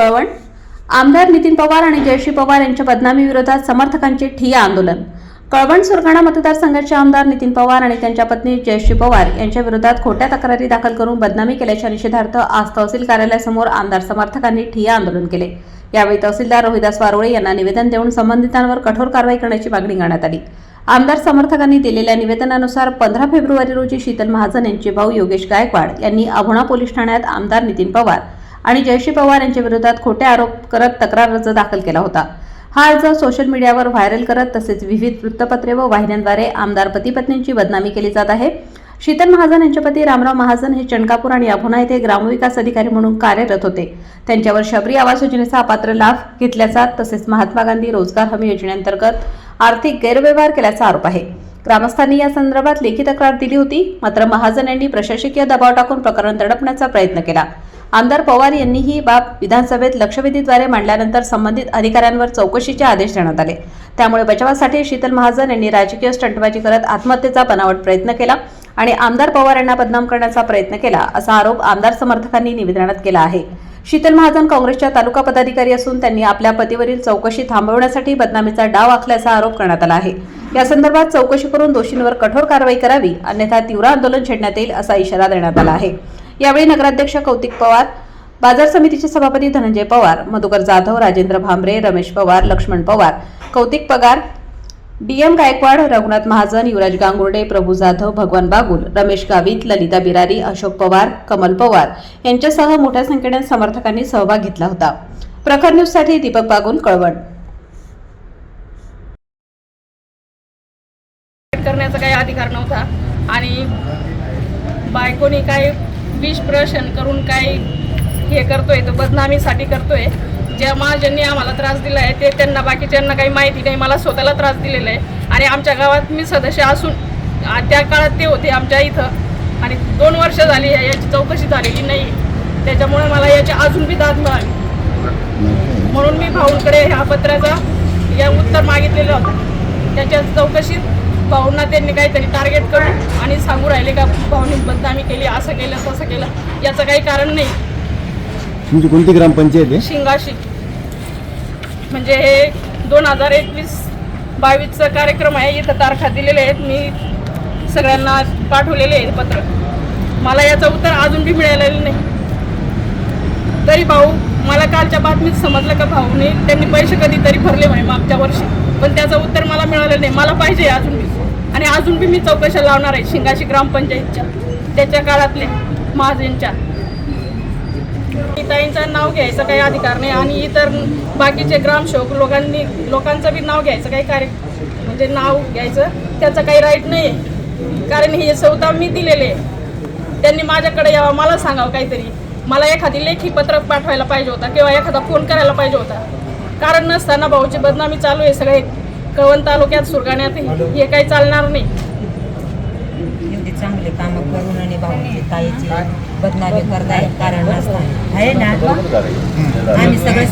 कळवण. आमदार नितीन पवार आणि जयश्री पवार यांच्या बदनामी विरोधात समर्थकांचे ठिय्या आंदोलन. कळवण सुरगाणा मतदारसंघाचे आमदार नितीन पवार आणि त्यांच्या पत्नी जयश्री पवार यांच्या विरोधात खोट्या तक्रारी दाखल करून बदनामी केल्याच्या निषेधार्थ आज तहसील कार्यालयासमोर आमदार समर्थकांनी ठिय्या आंदोलन केले. यावेळी तहसीलदार रोहिदास वारोळे यांना निवेदन देऊन संबंधितांवर कठोर कारवाई करण्याची मागणी करण्यात आली. आमदार समर्थकांनी दिलेल्या निवेदनानुसार पंधरा फेब्रुवारी रोजी शीतल महाजन यांचे भाऊ योगेश गायकवाड यांनी अभोणा पोलीस ठाण्यात आमदार नितीन पवार आणि जयश्री पवार यांच्या विरोधात खोटे आरोप करत तक्रार अर्ज दाखल केला होता. हा अर्ज सोशल मीडियावर व्हायरल करत तसेच विविध वृत्तपत्रे व वाहिन्यांद्वारे आमदार पती पत्नींची बदनामी केली जात आहे. शीतल महाजन यांचे पती रामराव महाजन हे चणकापूर आणि अभोना येथे ग्रामविकास अधिकारी म्हणून कार्यरत होते. त्यांच्यावर शबरी आवास योजनेचा अपात्र लाभ घेतल्याचा तसेच महात्मा गांधी रोजगार हमी योजनेअंतर्गत आर्थिक गैरव्यवहार केल्याचा आरोप आहे. ग्रामस्थांनी या संदर्भात लेखी तक्रार दिली होती. मात्र महाजन यांनी प्रशासकीय दबाव टाकून प्रकरण दडपण्याचा प्रयत्न केला. आमदार पवार यांनी ही बाब विधानसभेत लक्षवेधीद्वारे मांडल्यानंतर संबंधित अधिकाऱ्यांवर चौकशीचे आदेश देण्यात आले. त्यामुळे बचावासाठी शीतल महाजन यांनी राजकीय स्टंटबाजी करत आत्महत्येचा बनावट प्रयत्न केला आणि आमदार पवार यांना बदनाम करण्याचा प्रयत्न केला असा आरोप आमदार समर्थकांनी निवेदनात केला आहे. शीतल महाजन काँग्रेसच्या तालुका पदाधिकारी असून त्यांनी आपल्या पतीवरील चौकशी थांबवण्यासाठी बदनामीचा डाव आखल्याचा आरोप करण्यात आला आहे. या संदर्भात चौकशी करून दोषींवर कठोर कारवाई करावी अन्यथा तीव्र आंदोलन छेडण्यात येईल असा इशारा देण्यात आला आहे. यावेळी नगराध्यक्ष कौतिक पवार बाजार समितीचे सभापती धनंजय पवार मधुकर जाधव राजेंद्र भांबरे रमेश पवार लक्ष्मण पवार कौतिक पगार डीएम गायकवाड रघुनाथ महाजन युवराज गांगुर्डे प्रभू जाधव भगवान बागुल रमेश गावित ललिता बिरारी अशोक पवार कमल पवार यांच्यासह मोठ्या संख्येने समर्थकांनी सहभाग घेतला होता. प्रखर न्यूजसाठी दीपक बागुल कळवण. करण्याचा काही अधिकार नव्हता आणि बायकोनी काय विष प्रशन करून काही हे करतोय तो बदनामीसाठी करतोय. ज्या महाजननी आम्हाला त्रास दिला आहे ते त्यांना बाकीच्यांना काही माहिती नाही मला स्वतःला त्रास दिलेला आहे आणि आमच्या गावात मी सदस्य असून त्या काळात ते होते आमच्या इथं. आणि दोन वर्ष झाली आहे याची चौकशी झालेली नाही. त्याच्यामुळे मला याची अजून बी दाद मिळाली म्हणून मी भाऊंकडे ह्या पत्राचा या उत्तर मागितलेलं होतं. त्याच्या चौकशीत भाऊंना त्यांनी काहीतरी टार्गेट करून आणि सांगू राहिले का भाऊनी बदनामी केली असं केलं तसं केलं. याचं काही कारण नाही. तुमची कोणती ग्रामपंचायत आहे? शिंगाशी. म्हणजे हे दोन हजार एकवीस बावीसचा कार्यक्रम आहे इथं तारखा दिलेल्या आहेत. मी सगळ्यांना पाठवलेले आहे पत्र. मला याचं उत्तर अजून बी मिळालेलं नाही. तरी भाऊ मला कालच्या बातमीत समजलं का भाऊने? त्यांनी पैसे कधीतरी भरले म्हणे मागच्या वर्षी. पण त्याचं उत्तर झालं नाही मला पाहिजे अजून बी. आणि अजून बी मी चौकशा लावणार आहे शिंगाशी ग्रामपंचायतच्या त्याच्या काळातल्या महाजनच्या ताईंचं नाव घ्यायचं काही अधिकार नाही आणि इतर बाकीचे ग्रामसेवक लोकांनी लोकांचं बी नाव घ्यायचं काही कार्य म्हणजे नाव घ्यायचं त्याचं काही राईट नाही आहे कारण हे सौदा मी दिलेले आहे. त्यांनी माझ्याकडे यावं मला सांगावं काहीतरी. मला एखादी लेखी पत्र पाठवायला पाहिजे होता किंवा एखादा फोन करायला पाहिजे होता. कारण नसताना भाऊची बदनामी चालू आहे सगळे. कळवण तालुक्यात सुरगाण्यात हे काही चालणार नाही. एवढे चांगले काम करून आणि भाऊची ताईची बदनामी करताय कारण नसताना आहे ना? आम्ही सगळे